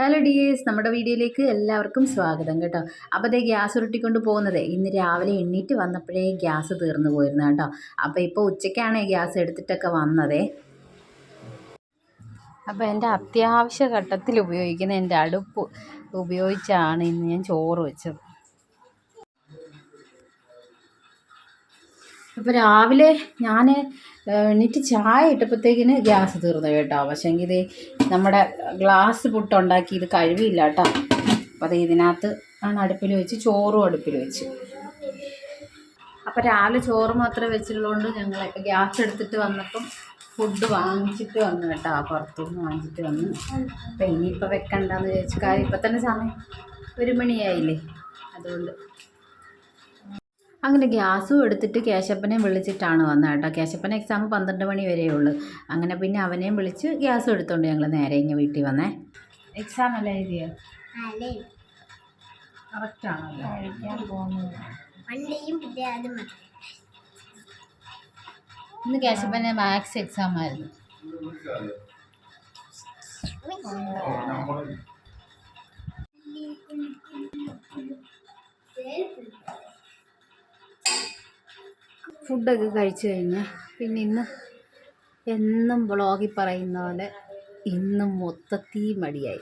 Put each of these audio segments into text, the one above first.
Hello dears നമ്മുടെ വീഡിയോയിലേക്ക് എല്ലാവർക്കും സ്വാഗതം കേട്ടോ. അപ്പോൾ അതേ ഗ്യാസ് ഉരുട്ടിക്കൊണ്ട് പോകുന്നത്. ഇന്ന് രാവിലെ എണ്ണീറ്റ് വന്നപ്പോഴേ ഗ്യാസ് തീർന്നു പോയിരുന്നു കേട്ടോ. അപ്പോൾ ഇപ്പോൾ ഉച്ചയ്ക്കാണ് ഗ്യാസ് എടുത്തിട്ടൊക്കെ വന്നതേ. അപ്പോൾ എന്റെ അത്യാവശ്യ ഘട്ടത്തിൽ ഉപയോഗിക്കുന്ന എന്റെ അടുപ്പ് ഉപയോഗിച്ചാണ് ഇന്ന് ഞാൻ ചോറ് വെച്ചത്. അപ്പോൾ രാവിലെ ഞാൻ എണീറ്റ് ചായ ഇട്ടപ്പോഴത്തേക്കിന് ഗ്യാസ് തീർന്നു കേട്ടോ. പക്ഷേങ്കിൽ ഇത് നമ്മുടെ ഗ്ലാസ് പുട്ടുണ്ടാക്കി ഇത് കഴിവില്ല കേട്ടോ. അപ്പോൾ അത് ഇതിനകത്ത് ആണ് അടുപ്പിൽ വെച്ച് ചോറും അടുപ്പിൽ വെച്ച്. അപ്പോൾ രാവിലെ ചോറ് മാത്രമേ വെച്ചിട്ടുള്ളതുകൊണ്ട് ഞങ്ങൾ ഗ്യാസ് എടുത്തിട്ട് വന്നപ്പം ഫുഡ് വാങ്ങിച്ചിട്ട് വന്നു കേട്ടോ. പുറത്തുനിന്ന് വാങ്ങിച്ചിട്ട് വന്നു. അപ്പം ഇനിയിപ്പോൾ വെക്കണ്ടെന്ന് ചോദിച്ചു കാര്യം ഇപ്പം തന്നെ സമയം ഒരു മണിയായില്ലേ? അതുകൊണ്ട് അങ്ങനെ ഗ്യാസും എടുത്തിട്ട് കേശപ്പനെ വിളിച്ചിട്ടാണ് വന്നത് കേട്ടോ. കേശപ്പൻ എക്സാം പന്ത്രണ്ട് മണി വരെയേ ഉള്ളൂ. അങ്ങനെ പിന്നെ അവനെയും വിളിച്ച് ഗ്യാസ് എടുത്തോണ്ട് ഞങ്ങൾ നേരെ ഇങ്ങനെ വീട്ടിൽ വന്നേ. എക്സാം അല്ല എഴുതിയോ? കറക്റ്റാണല്ലോ ഇന്ന് കേശപ്പന് മാത്സ് എക്സാം ആയിരുന്നു. ഫുഡൊക്കെ കഴിച്ചു കഴിഞ്ഞ് പിന്നെ ഇന്ന് എന്നും വ്ളോഗിൽ പറയുന്ന പോലെ ഇന്നും മൊത്തത്തി മടിയായി.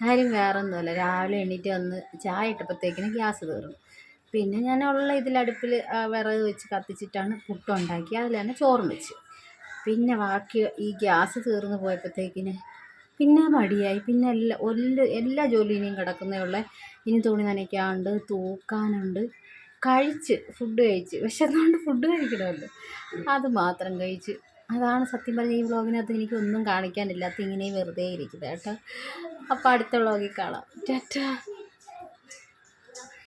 കാര്യം വേറെ ഒന്നുമല്ല രാവിലെ എണീറ്റ് വന്ന് ചായ ഇട്ടപ്പോഴത്തേക്കിന് ഗ്യാസ് തീർന്നു. പിന്നെ ഞാൻ ഉള്ള ഇതിൽ വിറക് വെച്ച് കത്തിച്ചിട്ടാണ് പുട്ടുണ്ടാക്കി അതിൽ തന്നെ ചോറും വെച്ച്. പിന്നെ ബാക്കി ഈ ഗ്യാസ് തീർന്നു പോയപ്പോഴത്തേക്കിന് പിന്നെ മടിയായി. പിന്നെ എല്ലാ എല്ലാ എല്ലാ ജോലിയും കിടക്കുന്നേ ഉള്ളേ. ഇനി തുണി നനയ്ക്കാണ്ട് തൂക്കാനുണ്ട്. കഴിച്ച് ഫുഡ് കഴിച്ച്. വിശന്നുകൊണ്ട് ഫുഡ് കഴിക്കണമല്ലോ. അത് മാത്രം കഴിച്ച്. അതാണ് സത്യം പറഞ്ഞ ഈ വ്ളോഗിനകത്ത് എനിക്കൊന്നും കാണിക്കാനില്ലാത്ത ഇങ്ങനെ വെറുതെ ഇരിക്കുന്നത് കേട്ടോ. അപ്പോൾ അടുത്ത വ്ളോഗിൽ കാണാം. ടാറ്റാ.